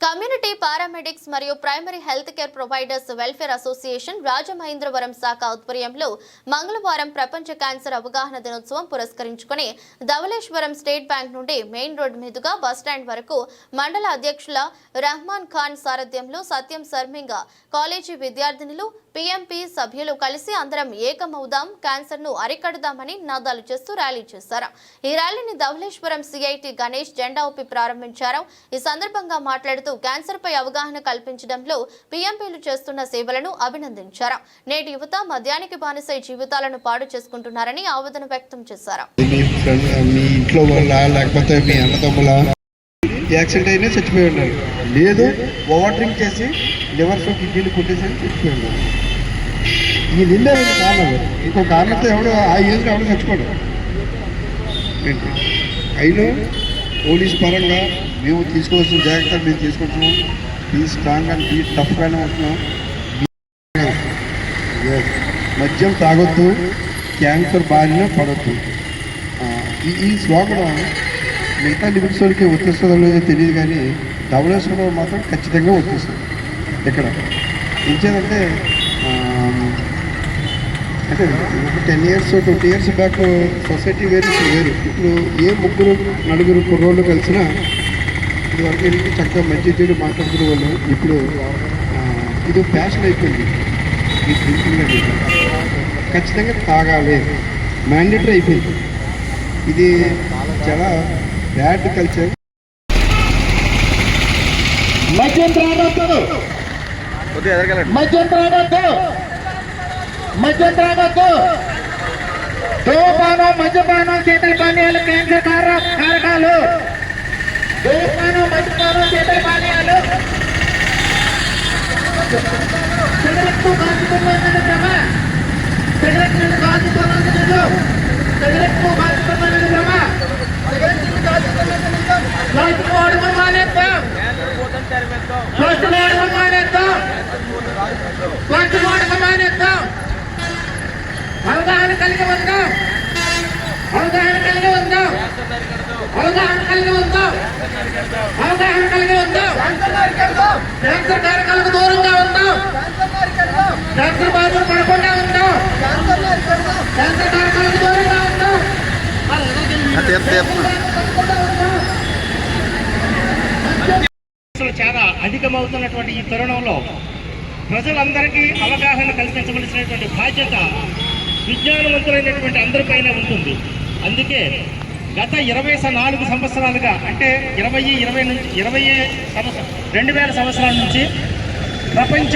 Community paramedics మరియు primary health care providers welfare association Rajamahendravaram శాఖ ఆధ్వర్యంలో మంగళవారం ప్రపంచ క్యాన్సర్ అవగాహన దినోత్సవం పురస్కరించుకుని ధవళేశ్వరం స్టేట్ బ్యాంక్ నుండి మెయిన్ రోడ్ మీదుగా బస్టాండ్ వరకు మండల అధ్యక్షుల రహమాన్ ఖాన్ సారథ్యంలో సత్యం సర్మింగ కాలేజీ విద్యార్థినులు పీఎంపీ సభ్యులు కలిసి అందరం ఏకమవుదాం క్యాన్సర్ను అరికడదామని నాదాలు చేస్తూ ర్యాలీ చేశారు. ఈ ర్యాలీని ధవళేశ్వరం సిఐటి గణేష్ జెండా ఊపి ప్రారంభించారు. ఈ సందర్భంగా మాట్లాడుతూ క్యాన్సర్ పై అవగాహన కల్పించడంలో పీఎంపీలు చేస్తున్న సేవలను అభినందించారు. నేటి యువత మద్యానికి బానిసై జీవితాలను పాడు చేసుకుంటున్నారని ఆవేదన వ్యక్తం చేశారు. యాక్సిడెంట్ అయినా చచ్చిపోయి ఉన్నారు లేదు ఓవర్ డ్రింక్ చేసి లివర్స్ కిడ్నీలు కొట్టేసి చచ్చిపోయి ఉన్నారు ఈ నిండే కారణం. ఇంకో కారణంతో ఎవడు ఆ ఏజ్లో ఎవడు చచ్చిపోడు అయినా పోలీస్ పరంగా మేము తీసుకోవాల్సిన జాగ్రత్తలు మేము తీసుకుంటున్నాం. బీ స్ట్రాంగ్ అండ్ బీ టఫ్గానే ఉంటున్నాం మద్యం తాగొద్దు క్యాన్సర్ బారిన పడొద్దు. ఈ ఈ స్లోగన్ మిగతా లిమిట్స్ వరకు వచ్చేస్తుందో లేదో తెలియదు కానీ ధవళేశ్వరం మాత్రం ఖచ్చితంగా వచ్చేస్తుంది. ఇక్కడ ఇంకేదంటే అంటే ten years twenty years back society వేరు వేరు. ఇప్పుడు ఏ ముగ్గురు నలుగురు కుర్రోళ్ళు కలిసినా ఇది వరకు ఏంటంటే చక్కగా మంచి చెడు మాట్లాడుకునే వాళ్ళు. ఇప్పుడు ఇది ఫ్యాషన్ అయిపోయింది. ఈ డ్రింకింగ్ అనేది ఖచ్చితంగా తాగాలి. మ్యాండేటరీ అయిపోయింది. ఇది చాలా బ్యాడ్ కల్చర్ మద్యం త్రాగొద్దు మద్యం త్రాగొద్దు మద్యం త్రాగొద్దు ధూమపానం మద్యపానం శీతల పానీయాలు క్యాన్సర్ కార కారకాలు. ధూమపానం మద్యపానం శీతల పానీయాలు. సిగరెట్టు కాల్చుతున్నది భ్రమ సిగరెట్టు కాల్చుతున్నది నిజం. సిగరెట్టు కాల్చుతున్నది భ్రమ సిగరెట్టు నిజం మానేద్దాం. మానేద్దాం. మానేద్దాం అవగాహన కలిగి ఉందాం. అవగాహన కలిగి ఉందాం. అవగాహన కలిగి ఉందాం. అవగాహన కలిగి ఉందాం. క్యాన్సర్ కారకాలకు దూరంగా ఉందాం. క్యాన్సర్ బాధలు పడకుండా ఉందాం. క్యాన్సర్ కారకాలకు దూరంగా ఉందాం. చాలా అధికమవుతున్నటువంటి ఈ తరుణంలో ప్రజలందరికీ అవగాహన కల్పించవలసినటువంటి బాధ్యత విజ్ఞానవంతులైనటువంటి అందరిపైన ఉంటుంది. అందుకే గత ఇరవై నాలుగు సంవత్సరాలుగా అంటే ఇరవై ఇరవై నుంచి ఇరవై సంవత్సరం రెండు వేల సంవత్సరాల నుంచి ప్రపంచ